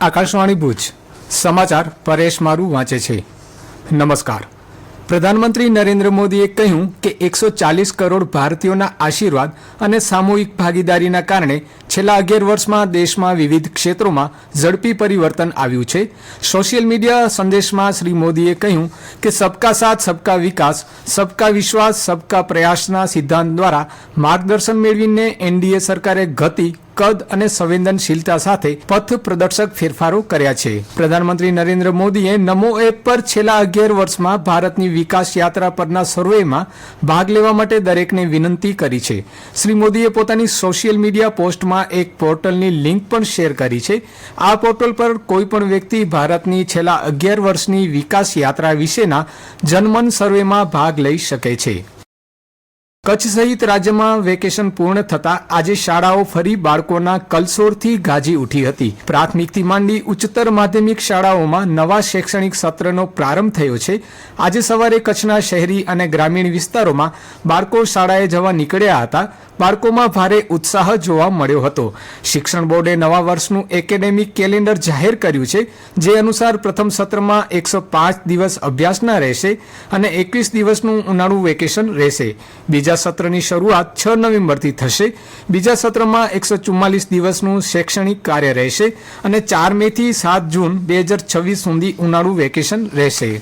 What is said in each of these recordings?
આકાશવાણી ભુજ. સમાચાર પરેશ મારું વાંચે છે. નમસ્કાર. પ્રધાનમંત્રી નરેન્દ્ર મોદીએ કહ્યું કે એકસો ચાલીસ કરોડ ભારતીયોના આશીર્વાદ અને સામૂહિક ભાગીદારીના કારણે છેલ્લા અગિયાર વર્ષમાં દેશમાં વિવિધ ક્ષેત્રોમાં ઝડપી પરિવર્તન આવ્યું છે. સોશિયલ મીડિયા સંદેશમાં શ્રી મોદીએ કહ્યું કે સબકા સાથ, સબકા વિકાસ, સબકા વિશ્વાસ, સબકા પ્રયાસના સિદ્ધાંત દ્વારા માર્ગદર્શન મેળવીને એનડીએ સરકારે ગતિ કદ અને સંવેદનશીલતા સાથે પથ પ્રદર્શક ફેરફારો કર્યા છે. પ્રધાનમંત્રી નરેન્દ્ર મોદીએ નમો એપ પર છેલ્લા અગિયાર વર્ષમાં ભારતની વિકાસ યાત્રા પરના સર્વેમાં ભાગ લેવા માટે દરેકને વિનંતી કરી છે. શ્રી મોદીએ પોતાની સોશિયલ મીડિયા પોસ્ટમાં એક પોર્ટલની લિંક પણ શેર કરી છે. આ પોર્ટલ પર કોઈપણ વ્યક્તિ ભારતની છેલ્લા અગિયાર વર્ષની વિકાસ યાત્રા વિશેના જનમન સર્વેમાં ભાગ લઈ શકે છે. કચ્છ સહિત રાજ્યમાં વેકેશન પૂર્ણ થતા આજે શાળાઓ ફરી બાળકોના કલસોરથી ગાજી ઉઠી હતી. પ્રાથમિકથી માંડી ઉચ્ચતર માધ્યમિક શાળાઓમાં નવા શૈક્ષણિક સત્રનો પ્રારંભ થયો છે. આજે સવારે કચ્છના શહેરી અને ગ્રામીણ વિસ્તારોમાં બાળકો શાળાએ જવા નીકળ્યા હતા. બાળકોમાં ભારે ઉત્સાહ જોવા મળ્યો હતો. શિક્ષણ બોર્ડે નવા વર્ષનું એકેડેમિક કેલેન્ડર જાહેર કર્યું છે, જે અનુસાર પ્રથમ સત્રમાં એકસો પાંચ દિવસ અભ્યાસના રહેશે અને એકવીસ દિવસનું ઉનાળુ વેકેશન રહેશે. બીજા સત્રની શરૂઆત છ નવેમ્બરથી થશે. બીજા સત્રમાં એકસો ચુમ્માલીસ દિવસનું શૈક્ષણિક કાર્ય રહેશે અને ચાર મેથી સાત જૂન બે હજાર છવ્વીસ સુધી ઉનાળુ વેકેશન રહેશે.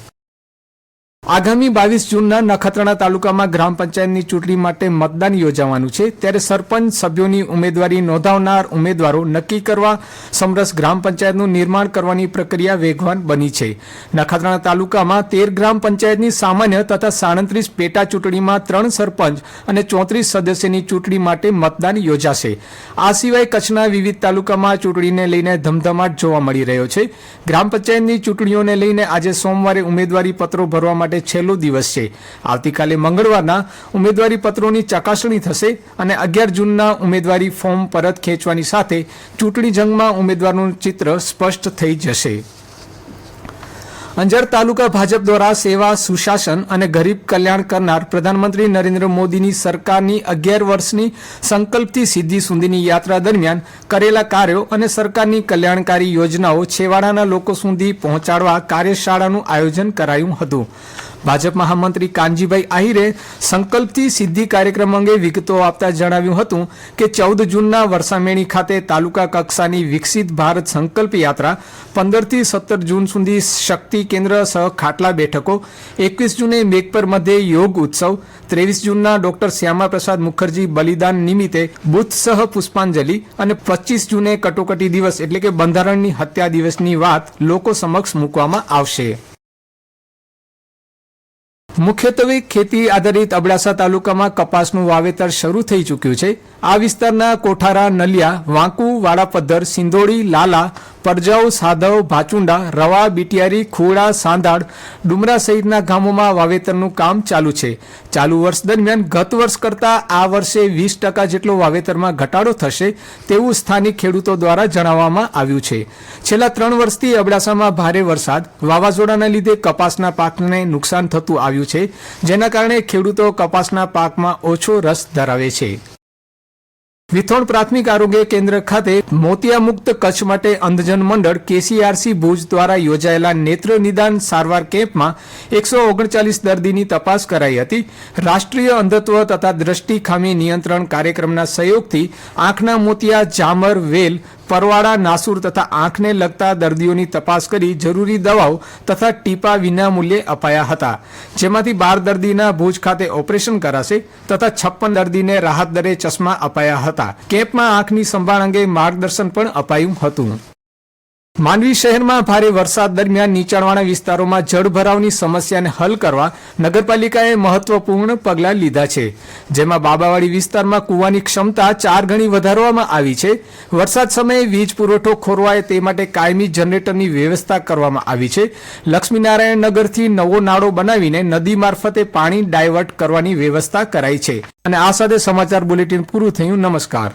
આગામી બાવીસ જૂનના નખત્રાણા તાલુકામાં ગ્રામ પંચાયતની ચૂંટણી માટે મતદાન યોજાવાનું છે. ત્યારે સરપંચ સભ્યોની ઉમેદવારી નોંધાવનાર ઉમેદવારો નક્કી કરવા સમરસ ગ્રામ પંચાયતનું નિર્માણ કરવાની પ્રક્રિયા વેગવાન બની છે. નખત્રાણા તાલુકામાં તેર ગ્રામ પંચાયતની સામાન્ય તથા સાડત્રીસ પેટા ચૂંટણીમાં ત્રણ સરપંચ અને ચોત્રીસ સદસ્યની ચૂંટણી માટે મતદાન યોજાશે. આ સિવાય કચ્છના વિવિધ તાલુકામાં ચૂંટણીને લઈને ધમધમાટ જોવા મળી રહ્યો છે. ગ્રામ પંચાયતની ચૂંટણીઓને લઈને આજે સોમવારે ઉમેદવારી પત્રો ભરવા માટે છેલ્લો દિવસ છે. આવતીકાલે મંગળવારના ઉમેદવારી પત્રોની ચકાસણી થશે અને અગિયાર જૂનના ઉમેદવારી ફોર્મ પરત ખેંચવાની સાથે ચૂંટણી જંગમાં ઉમેદવારનું ચિત્ર સ્પષ્ટ થઈ જશે. અંજાર તાલુકા ભાજપ દ્વારા સેવા, સુશાસન અને ગરીબ કલ્યાણ કરનાર પ્રધાનમંત્રી નરેન્દ્ર મોદીની સરકારની અગિયાર વર્ષની સંકલ્પથી સિદ્ધિ સુધીની યાત્રા દરમિયાન કરેલા કાર્યો અને સરકારની કલ્યાણકારી યોજનાઓ છેવાડાના લોકો સુધી પહોંચાડવા કાર્યશાળાનું આયોજન કરાયું હતું. ભાજપ મહામંત્રી કાનજીભાઈ આહિરે સંકલ્પથી સિદ્ધિ કાર્યક્રમ અંગે વિગતો આપતા જણાવ્યું હતું કે ચૌદ જૂનના વરસામેણી ખાતે તાલુકા કક્ષાની વિકસિત ભારત સંકલ્પ યાત્રા પંદરથી સત્તર જૂન સુધી શક્તિ કેન્દ્ર સહ ખાટલા બેઠકો, એકવીસ જૂને મેઘપર મધ્યે યોગ ઉત્સવ, ત્રેવીસ જૂનના ડોક્ટર શ્યામાપ્રસાદ મુખર્જી બલિદાન નિમિત્તે બુથ સહ પુષ્પાંજલિ અને પચીસ જૂને કટોકટી દિવસ એટલે કે બંધારણની હત્યા દિવસની વાત લોકો સમક્ષ મૂકવામાં આવશે. મુખ્યત્વે ખેતી આધારિત અબડાસા તાલુકામાં કપાસનું વાવેતર શરૂ થઈ ચૂક્યું છે. આ વિસ્તારના કોઠારા, નલિયા, વાંકુ, વાડાપદ્ધર સિંદોડી લાલા પરજાઉ સાધવ, ભાચુંડા, રવા, બિટિયારી ખોડા સાંધાડ ડુમરા સહિતના ગામોમાં વાવેતરનું કામ ચાલુ છે. ચાલુ વર્ષ દરમિયાન ગત વર્ષ કરતાં આ વર્ષે વીસ ટકા જેટલો વાવેતરમાં ઘટાડો થશે તેવું સ્થાનિક ખેડૂતો દ્વારા જણાવવામાં આવ્યું છે. છેલ્લા ત્રણ વર્ષથી અબડાસામાં ભારે વરસાદ, વાવાઝોડાના લીધે કપાસના પાકને નુકસાન થતું આવ્યું છે, જેના કારણે ખેડૂતો કપાસના પાકમાં ઓછો રસ ધરાવે છે. વિથોણ પ્રાથમિક આરોગ્ય કેન્દ્ર ખાતે મોતિયા મુક્ત કચ્છ માટે અંધજન મંડળ કેસીઆરસી ભુજ દ્વારા યોજાયેલા નેત્ર નિદાન સારવાર કેમ્પમાં એકસો ઓગણચાલીસ દર્દીની તપાસ કરાઈ હતી. રાષ્ટ્રીય અંધત્વ તથા દ્રષ્ટિ ખામી નિયંત્રણ કાર્યક્રમના સહયોગથી આંખના મોતિયા જામર વેલ પરવાળા, નાસુર તથા આંખને લગતા દર્દીઓની તપાસ કરી જરૂરી દવાઓ તથા ટીપા વિના મૂલ્યે અપાયા હતા. જેમાંથી બાર દર્દીના ભુજ ખાતે ઓપરેશન કરાશે તથા છપ્પન દર્દીને રાહત દરે ચશ્મા અપાયા હતા. કેમ્પમાં આંખની સંભાળ અંગે માર્ગદર્શન પણ અપાયું હતું. માંડવી શહેરમાં ભારે વરસાદ દરમિયાન નીચાણવાળા વિસ્તારોમાં જળભરાવની સમસ્યાને હલ કરવા નગરપાલિકાએ મહત્વપૂર્ણ પગલાં લીધા છે. જેમાં બાબાવાડી વિસ્તારમાં કૂવાની ક્ષમતા ચાર ગણી વધારવામાં આવી છે. વરસાદ સમયે વીજ પુરવઠો ખોરવાય તે માટે કાયમી જનરેટરની વ્યવસ્થા કરવામાં આવી છે. લક્ષ્મીનારાયણ નગરથી નવો નાળો બનાવીને નદી મારફતે પાણી ડાયવર્ટ કરવાની વ્યવસ્થા કરાઈ છે. અને આ સાથે સમાચાર બુલેટિન પૂરું થયું. નમસ્કાર.